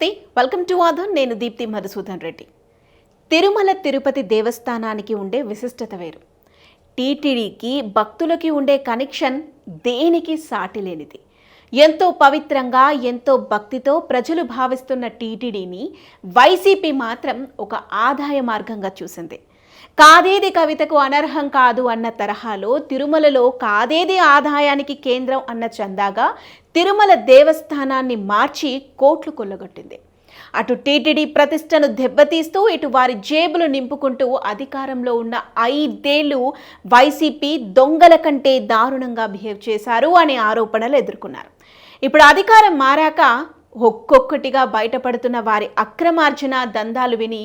నమస్తే welcome to Aadhan నేను దీప్తి మధుసూదన్ రెడ్డి. తిరుమల తిరుపతి దేవస్థానానికి ఉండే విశిష్టత వేరు. టీటీడీకి భక్తులకి ఉండే కనెక్షన్ దేనికి సాటి లేనిది. ఎంతో పవిత్రంగా ఎంతో భక్తితో ప్రజలు భావిస్తున్న టీటీడీని వైసీపీ మాత్రం ఒక ఆదాయ మార్గంగా చూసింది. కాదేది కవితకు అనర్హం కాదు అన్న తరహాలో తిరుమలలో కాదేది ఆదాయానికి కేంద్రం అన్న చందాగా తిరుమల దేవస్థానాన్ని మార్చి కోట్లు కొల్లగొట్టింది. అటు టీటీడీ ప్రతిష్టను దెబ్బతీస్తూ ఇటు వారి జేబులు నింపుకుంటూ అధికారంలో ఉన్న ఐదేళ్ళు వైసీపీ దొంగల కంటే దారుణంగా బిహేవ్ చేశారు అనే ఆరోపణలు ఎదుర్కొన్నారు. ఇప్పుడు అధికారం మారాక ఒక్కొక్కటిగా బయటపడుతున్న వారి అక్రమార్జన దందాలు విని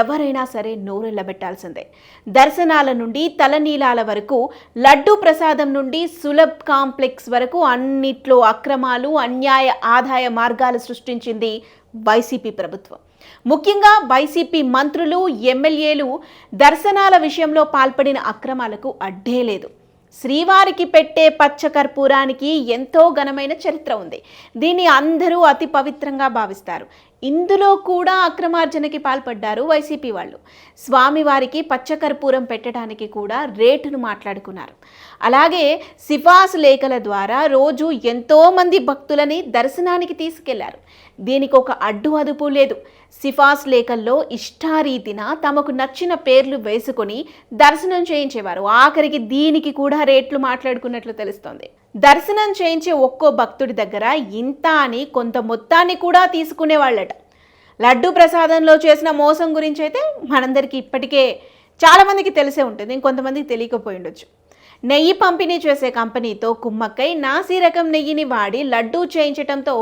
ఎవరైనా సరే నోరెళ్ళబెట్టాల్సిందే. దర్శనాల నుండి తలనీలాల వరకు లడ్డూ ప్రసాదం నుండి సులభ్ కాంప్లెక్స్ వరకు అన్నిట్లో అక్రమాలు అన్యాయ ఆదాయ మార్గాలు సృష్టించింది వైసీపీ ప్రభుత్వం. ముఖ్యంగా వైసీపీ మంత్రులు ఎమ్మెల్యేలు దర్శనాల విషయంలో పాల్పడిన అక్రమాలకు అడ్డే లేదు. శ్రీవారికి పెట్టే పచ్చకర్పూరానికి ఎంతో ఘనమైన చరిత్ర ఉంది. దీన్ని అందరూ అతి పవిత్రంగా భావిస్తారు. ఇందులో కూడా అక్రమార్జనకి పాల్పడ్డారు వైసీపీ వాళ్ళు. స్వామివారికి పచ్చకర్పూరం పెట్టడానికి కూడా రేటును మాట్లాడుకున్నారు. అలాగే సిఫాసు లేఖల ద్వారా రోజు ఎంతోమంది భక్తులని దర్శనానికి తీసుకెళ్ళారు. దీనికి ఒక అడ్డు అదుపు లేదు. సిఫాస్ లేఖల్లో ఇష్టారీతిన తమకు నచ్చిన పేర్లు వేసుకొని దర్శనం చేయించేవారు. ఆఖరికి దీనికి కూడా రేట్లు మాట్లాడుకున్నట్లు తెలుస్తోంది. దర్శనం చేయించే ఒక్కో భక్తుడి దగ్గర ఇంత అని కొంత మొత్తాన్ని కూడా తీసుకునేవాళ్ళట. లడ్డు ప్రసాదంలో చేసిన మోసం గురించి అయితే మనందరికీ ఇప్పటికే చాలామందికి తెలిసే ఉంటుంది. ఇంకొంతమందికి తెలియకపోయి ఉండొచ్చు. నెయ్యి పంపిణీ చేసే కంపెనీతో కుమ్మక్కై నాసి రకం నెయ్యిని వాడి లడ్డూ చేయించడంతో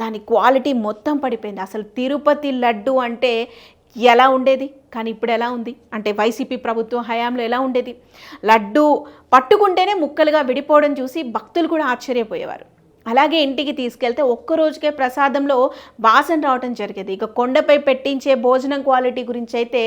దాని క్వాలిటీ మొత్తం పడిపోయింది. అసలు తిరుపతి లడ్డు అంటే ఎలా ఉండేది? కానీ ఇప్పుడు ఎలా ఉంది? అంటే వైసీపీ ప్రభుత్వం హయాంలో ఎలా ఉండేది? లడ్డు పట్టుకుంటేనే ముక్కలుగా విడిపోవడం చూసి భక్తులు కూడా ఆశ్చర్యపోయేవారు. అలాగే ఇంటికి తీసుకెళ్తే ఒక్క రోజుకే ప్రసాదంలో వాసన రావటం జరిగేది. ఇక కొండపై పెట్టించే భోజనం క్వాలిటీ గురించి అయితే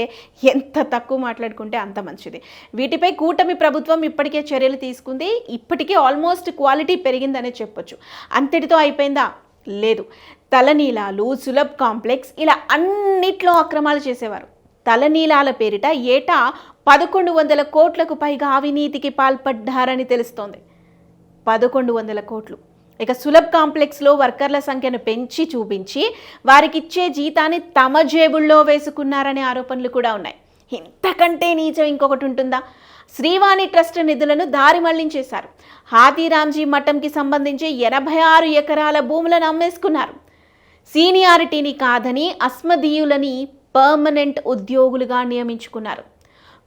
ఎంత తక్కువ మాట్లాడుకుంటే అంత మంచిది. వీటిపై కూటమి ప్రభుత్వం ఇప్పటికే చర్యలు తీసుకుంది. ఇప్పటికే ఆల్మోస్ట్ క్వాలిటీ పెరిగిందనే చెప్పొచ్చు. అంతటితో అయిపోయిందా? లేదు. తలనీలాలు సులభ్ కాంప్లెక్స్ ఇలా అన్నిట్లో అక్రమాలు చేసేవారు. తలనీలాల పేరిట ఏటా పదకొండు వందల కోట్లకు పైగా అవినీతికి పాల్పడ్డారని తెలుస్తోంది. పదకొండు వందల కోట్లు. ఇక సులభ్ కాంప్లెక్స్లో వర్కర్ల సంఖ్యను పెంచి చూపించి వారికిచ్చే జీతాన్ని తమ జేబుల్లో వేసుకున్నారనే ఆరోపణలు కూడా ఉన్నాయి. ఇంతకంటే నీచం ఇంకొకటి ఉంటుందా? శ్రీవాణి ట్రస్ట్ నిధులను దారి మళ్ళించేశారు. హాతీరామ్జీ మఠంకి సంబంధించి ఎనభై ఆరు ఎకరాల భూములను అమ్మేసుకున్నారు. సీనియారిటీని కాదని అస్మదీయులని పర్మనెంట్ ఉద్యోగులుగా నియమించుకున్నారు.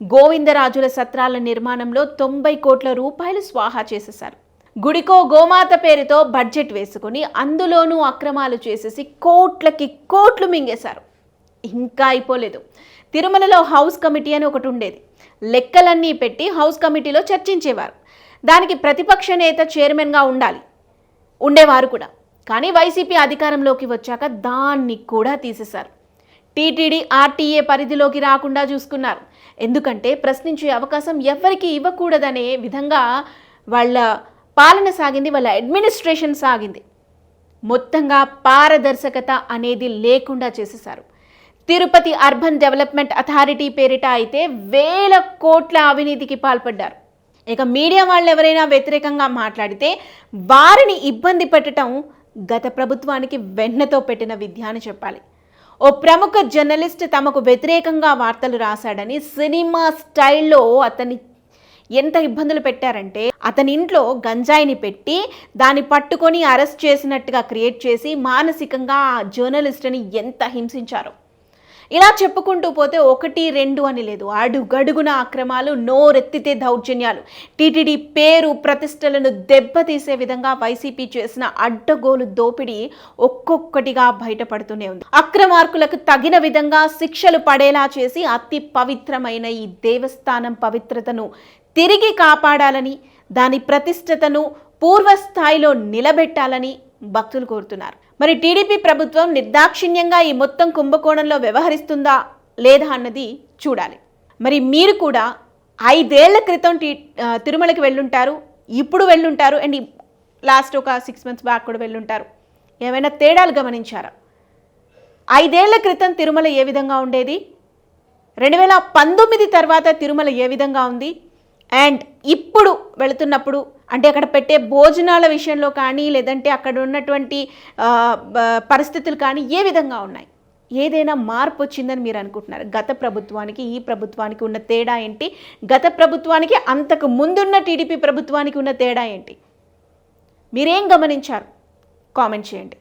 గోవిందరాజుల సత్రాల నిర్మాణంలో తొంభై కోట్ల రూపాయలు స్వాహా చేసేశారు. గుడికో గోమాత పేరుతో బడ్జెట్ వేసుకుని అందులోనూ అక్రమాలు చేసేసి కోట్లకి కోట్లు మింగేశారు. ఇంకా అయిపోలేదు. తిరుమలలో హౌస్ కమిటీ అని ఒకటి ఉండేది. లెక్కలన్నీ పెట్టి హౌస్ కమిటీలో చర్చించేవారు. దానికి ప్రతిపక్ష నేత చైర్మన్గా ఉండాలి. ఉండేవారు కూడా. కానీ వైసీపీ అధికారంలోకి వచ్చాక దాన్ని కూడా తీసేశారు. టీటీడీ ఆర్టీఏ పరిధిలోకి రాకుండా చూసుకున్నారు. ఎందుకంటే ప్రశ్నించే అవకాశం ఎవరికీ ఇవ్వకూడదనే విధంగా వాళ్ళ పాలన సాగింది వాళ్ళ అడ్మినిస్ట్రేషన్ సాగింది. మొత్తంగా పారదర్శకత అనేది లేకుండా చేసేశారు. తిరుపతి అర్బన్ డెవలప్మెంట్ అథారిటీ పేరిట అయితే వేల కోట్ల అవినీతికి పాల్పడ్డారు. ఇక మీడియా వాళ్ళు ఎవరైనా వ్యతిరేకంగా మాట్లాడితే వారిని ఇబ్బంది పెట్టడం గత ప్రభుత్వానికి వెన్నతో పెట్టిన విద్య అని చెప్పాలి. ఓ ప్రముఖ జర్నలిస్ట్ తమకు వ్యతిరేకంగా వార్తలు రాశాడని సినిమా స్టైల్లో అతన్ని ఎంత ఇబ్బందులు పెట్టారంటే అతని ఇంట్లో గంజాయిని పెట్టి దాన్ని పట్టుకొని అరెస్ట్ చేసినట్టుగా క్రియేట్ చేసి మానసికంగా ఆ జర్నలిస్ట్ని ఎంత హింసించారో. ఇలా చెప్పుకుంటూ పోతే ఒకటి రెండు అని లేదు. అడుగడుగున అక్రమాలు నోరెత్తితే దౌర్జన్యాలు. టీటీడీ పేరు ప్రతిష్టలను దెబ్బతీసే విధంగా వైసీపీ చేసిన అడ్డగోలు దోపిడీ ఒక్కొక్కటిగా బయటపడుతూనే ఉంది. అక్రమార్కులకు తగిన విధంగా శిక్షలు పడేలా చేసి అతి పవిత్రమైన ఈ దేవస్థానం పవిత్రతను తిరిగి కాపాడాలని దాని ప్రతిష్టతను పూర్వస్థాయిలో నిలబెట్టాలని భక్తులు కోరుతున్నారు. మరి టీడీపీ ప్రభుత్వం నిర్దాక్షిణ్యంగా ఈ మొత్తం కుంభకోణంలో వ్యవహరిస్తుందా లేదా అన్నది చూడాలి. మరి మీరు కూడా ఐదేళ్ళ క్రితం టీ తిరుమలకి వెళ్ళుంటారు ఇప్పుడు వెళ్ళుంటారు అండ్ లాస్ట్ ఒక సిక్స్ మంత్స్ బ్యాక్ కూడా వెళ్ళుంటారు. ఏమైనా తేడాలు గమనించారా? ఐదేళ్ళ క్రితం తిరుమల ఏ విధంగా ఉండేది? రెండు వేల పంతొమ్మిది తర్వాత తిరుమల ఏ విధంగా ఉంది? అండ్ ఇప్పుడు వెళుతున్నప్పుడు అంటే అక్కడ పెట్టే భోజనాల విషయంలో కానీ లేదంటే అక్కడ ఉన్నటువంటి పరిస్థితులు కానీ ఏ విధంగా ఉన్నాయి? ఏదైనా మార్పు వచ్చిందని మీరు అనుకుంటున్నారు? గత ప్రభుత్వానికి ఈ ప్రభుత్వానికి ఉన్న తేడా ఏంటి? గత ప్రభుత్వానికి అంతకు ముందున్న టీడీపీ ప్రభుత్వానికి ఉన్న తేడా ఏంటి? మీరేం గమనించారు? కామెంట్ చేయండి.